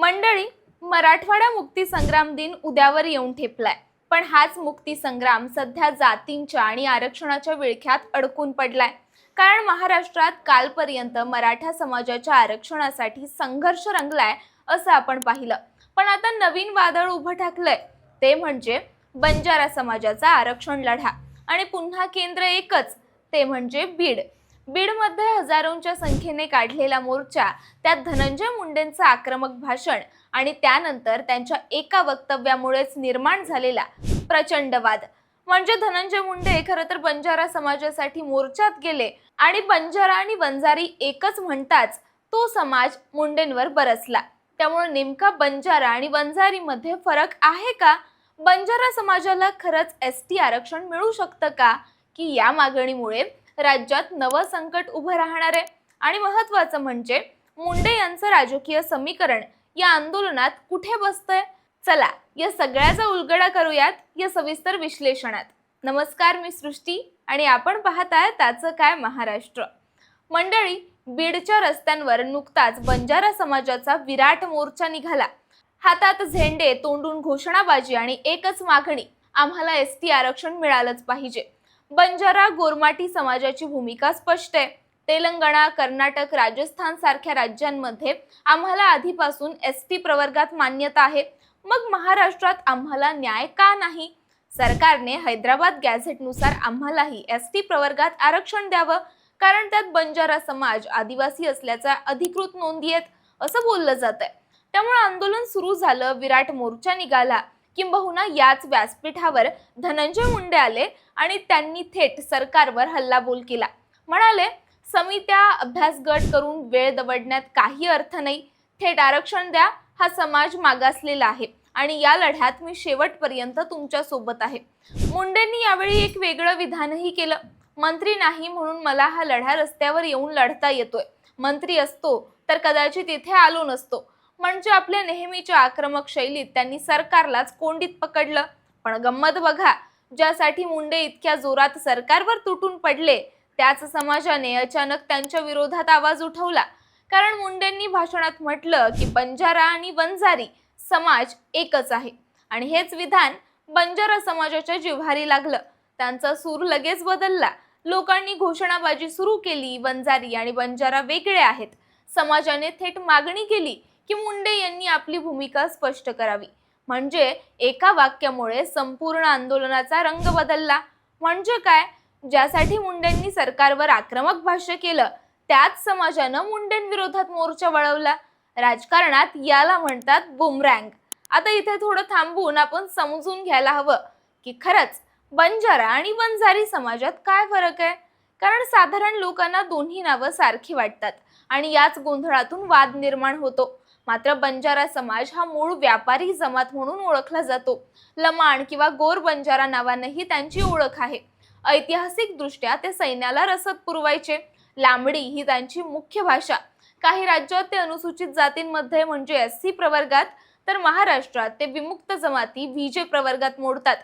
मंडळी मराठवाडा मुक्ती संग्राम दिन उद्यावर येऊन ठेपलाय. पण हाच मुक्ती संग्राम सध्या जातींच्या आणि आरक्षणाच्या विळख्यात अडकून पडलाय. कारण महाराष्ट्रात कालपर्यंत मराठा समाजाच्या आरक्षणासाठी संघर्ष रंगलाय असं आपण पाहिलं. पण आता नवीन वादळ उभं ठाकलंय. ते म्हणजे बंजारा समाजाचा आरक्षण लढा. आणि पुन्हा केंद्र एकच ते म्हणजे बीड. बीडमध्ये हजारोंच्या संख्येने काढलेला मोर्चा त्यात धनंजय मुंडेंचं आक्रमक भाषण आणि त्यानंतर त्यांच्या एका वक्तव्यामुळेच निर्माण झालेला प्रचंड वाद. म्हणजे धनंजय मुंडे खरं तर बंजारा समाजासाठी मोर्चात गेले आणि बंजारा आणि वंजारी एकच म्हणताच तो समाज मुंडेंवर बरसला. त्यामुळे नेमका बंजारा आणि वंजारीमध्ये फरक आहे का? बंजारा समाजाला खरंच एस टी आरक्षण मिळू शकतं का? की या मागणीमुळे राज्यात नवं संकट उभं राहणार आहे. आणि महत्वाचं म्हणजे मुंडे यांचं राजकीय समीकरण या आंदोलनात कुठे बसतंय? चला या सगळ्याचा उलगडा करूयात या सविस्तर विश्लेषणात. नमस्कार मी सृष्टी आणि आपण पाहत आहे त्याचं काय महाराष्ट्र. मंडळी बीडच्या रस्त्यांवर नुकताच बंजारा समाजाचा विराट मोर्चा निघाला. हातात झेंडे तोंडून घोषणाबाजी आणि एकच मागणी आम्हाला एस टी आरक्षण मिळालंच पाहिजे. बंजारा गोरमाटी समाजाची भूमिका स्पष्ट आहे. तेलंगणा कर्नाटक राजस्थान सारख्या राज्यांमध्ये आम्हाला आधीपासून एस टी प्रवर्गात मान्यता आहे. मग महाराष्ट्रात आम्हाला न्याय का नाही? सरकारने हैदराबाद गॅझेटनुसार आम्हालाही एस टी प्रवर्गात आरक्षण द्यावं कारण त्यात बंजारा समाज आदिवासी असल्याचा अधिकृत नोंदी आहेत असं बोललं जात आहे त्यामुळे आंदोलन सुरू झालं विराट मोर्चा निघाला. किंबहुना याच व्यासपीठावर धनंजय मुंडे आले आणि त्यांनी थेट सरकारवर हल्लाबोल केला. म्हणाले समित्या अभ्यास गट करून वेळ दवडण्यात काही अर्थ नाही. थेट आरक्षण द्या हा समाज मागासलेला आहे आणि या लढ्यात मी शेवटपर्यंत तुमच्यासोबत आहे. मुंडेंनी यावेळी एक वेगळं विधानही केलं. मंत्री नाही म्हणून मला हा लढा रस्त्यावर येऊन लढता येतोय. मंत्री असतो तर कदाचित इथे आलो नसतो. म्हणजे आपल्या नेहमीच्या आक्रमक शैलीत त्यांनी सरकारलाच कोंडीत पकडलं. पण गंमत बघा ज्यासाठी मुंडे इतक्या जोरात सरकारवर तुटून पडले त्याच समाजाने अचानक त्यांच्या विरोधात आवाज उठवला. कारण मुंडेंनी भाषणात म्हटलं की बंजारा आणि वंजारी समाज एकच आहे. आणि हेच विधान बंजारा समाजाच्या जिव्हारी लागलं. त्यांचा सूर लगेच बदलला. लोकांनी घोषणाबाजी सुरू केली वंजारी आणि बंजारा वेगळे आहेत. समाजाने थेट मागणी केली की मुंडे यांनी आपली भूमिका स्पष्ट करावी. म्हणजे एका वाक्यामुळे संपूर्ण आंदोलनाचा रंग बदलला. म्हणजे काय? ज्यासाठी मुंडेंनी सरकारवर आक्रमक भाष्य केलं त्याच समाजानं मुंडेंविरोधात मोर्चा वळवला. राजकारणात याला म्हणतात बुमरँग. आता इथे थोडं थांबून आपण समजून घ्यायला हवं की खरंच बंजारा आणि वंजारी समाजात काय फरक आहे? कारण साधारण लोकांना दोन्ही नावं सारखी वाटतात आणि याच गोंधळातून वाद निर्माण होतो. मात्र बंजारा समाज हा मूळ व्यापारी जमात म्हणून ओळखला जातो. लमाण किंवा गोर बंजारा नावानेही त्यांची ओळख आहे. ऐतिहासिक दृष्ट्या ते सैन्याला रसद पुरवायचे. लांबडी ही त्यांची मुख्य भाषा. काही राज्यात ते अनुसूचित जातींमध्ये म्हणजे एस सी प्रवर्गात तर महाराष्ट्रात ते विमुक्त जमाती व्हीजे प्रवर्गात मोडतात.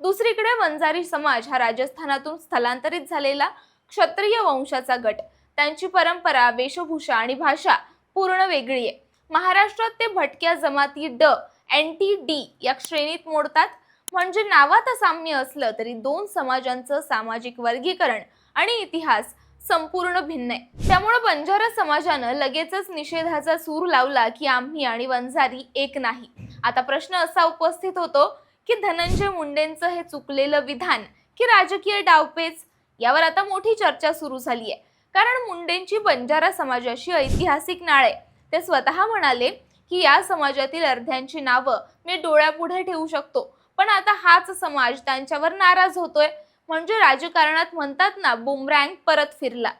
दुसरीकडे वंजारी समाज हा राजस्थानातून स्थलांतरित झालेला क्षत्रिय वंशाचा गट. त्यांची परंपरा वेशभूषा आणि भाषा पूर्ण वेगळी आहे. महाराष्ट्रात ते भटक्या जमाती ड एन टी डी या श्रेणीत मोडतात. म्हणजे नावात साम्य असलं तरी दोन समाजांचं सामाजिक वर्गीकरण आणि इतिहास संपूर्ण भिन्न आहे. त्यामुळे बंजारा समाजानं लगेचच निषेधाचा सूर लावला की आम्ही आणि वंजारी एक नाही. आता प्रश्न असा उपस्थित होतो की धनंजय मुंडेंचं हे चुकलेलं विधान की राजकीय डावपेच यावर आता मोठी चर्चा सुरू झाली आहे कारण मुंडेंची बंजारा समाजाशी ऐतिहासिक नाळ आहे. ते स्वतः म्हणाले की या समाजातील अर्ध्यांची नावं मी डोळ्यापुढे ठेवू शकतो. पण आता हाच समाज त्यांच्यावर नाराज होतोय. म्हणजे राजकारणात म्हणतात ना बुमरँग परत फिरला.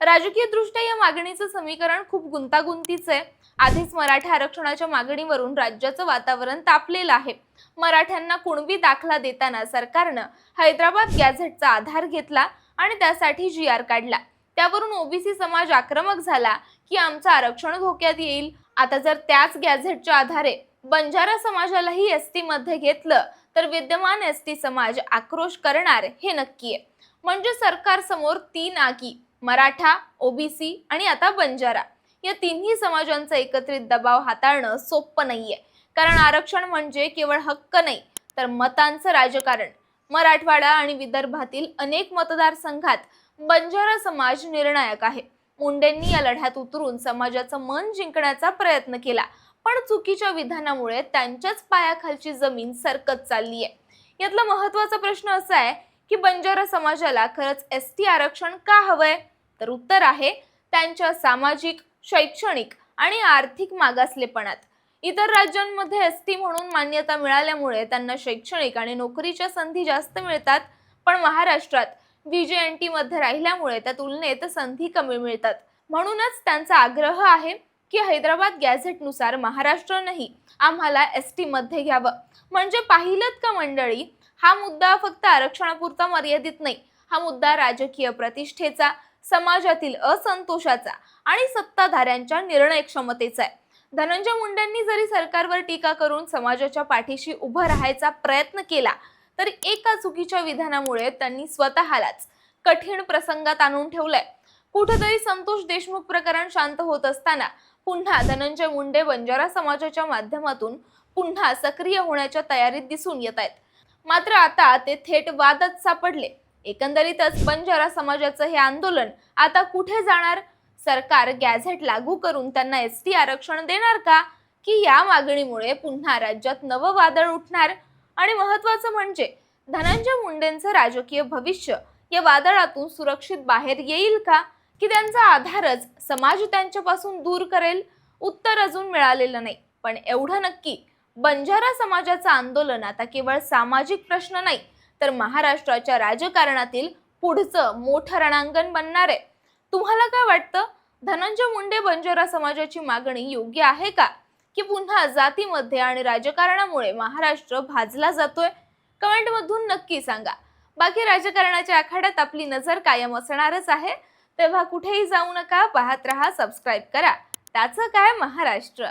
राजकीय दृष्ट्या या मागणीचं समीकरण खूप गुंतागुंतीचं आहे. आधीच मराठा आरक्षणाच्या मागणीवरून राज्याचं वातावरण तापलेलं आहे. मराठ्यांना कुणबी दाखला देताना सरकारनं हैदराबाद गॅझेटचा आधार घेतला आणि त्यासाठी जी आर काढला. त्यावरून ओबीसी समाज आक्रमक झाला की आमचं आरक्षण धोक्यात येईल. आता जर त्याच गॅझेटच्या आधारे बंजारा समाजालाही एस टी मध्ये घेतलं तर विद्यमान एस टी समाज आक्रोश करणार हे नक्की आहे म्हणजे सरकार समोर तीन आगी मराठा ओबीसी आणि आता बंजारा. या तिन्ही समाजांचा एकत्रित दबाव हाताळणं सोपं नाहीये. कारण आरक्षण म्हणजे केवळ हक्क नाही तर मतांचं राजकारण. मराठवाडा आणि विदर्भातील अनेक मतदारसंघात बंजारा समाज निर्णायक आहे. मुंडेंनी या लढ्यात उतरून समाजाचं मन जिंकण्याचा प्रयत्न केला. पण चुकीच्या विधानामुळे त्यांच्याच पायाखालची जमीन सरकत चालली आहे यातला महत्त्वाचा प्रश्न असा आहे की बंजारा समाजाला खरंच एस टी आरक्षण का हवंय? तर उत्तर आहे त्यांच्या सामाजिक शैक्षणिक आणि आर्थिक मागासलेपणात. इतर राज्यांमध्ये एस टी म्हणून मान्यता मिळाल्यामुळे त्यांना शैक्षणिक आणि नोकरीच्या संधी जास्त मिळतात. पण महाराष्ट्रात व्हीजेएनटी मध्ये राहिल्यामुळे त्या तुलनेत संधी कमी मिळतात. म्हणूनच त्यांचा आग्रह आहे की हैदराबाद गॅझेटनुसार महाराष्ट्रानंही आम्हाला एस टी मध्ये घ्यावं. म्हणजे पाहिलं का मंडळी? हा मुद्दा फक्त आरक्षणापुरता मर्यादित नाही हा मुद्दा राजकीय प्रतिष्ठेचा समाजातील असंतोषाचा आणि सत्ताधाऱ्यांच्या निर्णय क्षमतेचा आहे. धनंजय मुंडेंनी जरी सरकारवर टीका करून समाजाच्या पाठीशी उभं राहायचा प्रयत्न केला तर एका चुकीच्या विधानामुळे त्यांनी स्वतःलाच कठीण प्रसंगात आणून ठेवलंय. कुठेतरी संतोष देशमुख प्रकरण शांत होत असताना पुन्हा धनंजय मुंडे बंजारा समाजाच्या माध्यमातून पुन्हा सक्रिय होण्याच्या तयारीत दिसून येत आहेत. मात्र आता ते थेट वादच सापडले. एकंदरीतच बंजारा समाजाचं हे आंदोलन आता कुठे जाणार? सरकार गॅझेट लागू करून त्यांना एस टी आरक्षण देणार का? की या मागणीमुळे पुन्हा राज्यात नवं वादळ उठणार? आणि महत्वाचं म्हणजे धनंजय मुंडेंचं राजकीय भविष्य या वादळातून सुरक्षित बाहेर येईल का? की त्यांचा आधारच समाज त्यांच्यापासून दूर करेल? उत्तर अजून मिळालेलं नाही. पण एवढं नक्की बंजारा समाजाचं आंदोलन आता केवळ सामाजिक प्रश्न नाही तर महाराष्ट्राच्या राजकारणातील पुढचं मोठं रणांगण बनणार आहे. तुम्हाला काय वाटतं? धनंजय मुंडे बंजारा समाजाची मागणी योग्य आहे का? की पुन्हा जातीमध्ये आणि राजकारणामुळे महाराष्ट्र भाजला जातोय? कमेंटमधून नक्की सांगा. बाकी राजकारणाच्या आखाड्यात आपली नजर कायम असणारच आहे. तेव्हा कुठेही जाऊ नका पाहत रहा सबस्क्राईब करा. त्याचं काय? महाराष्ट्र.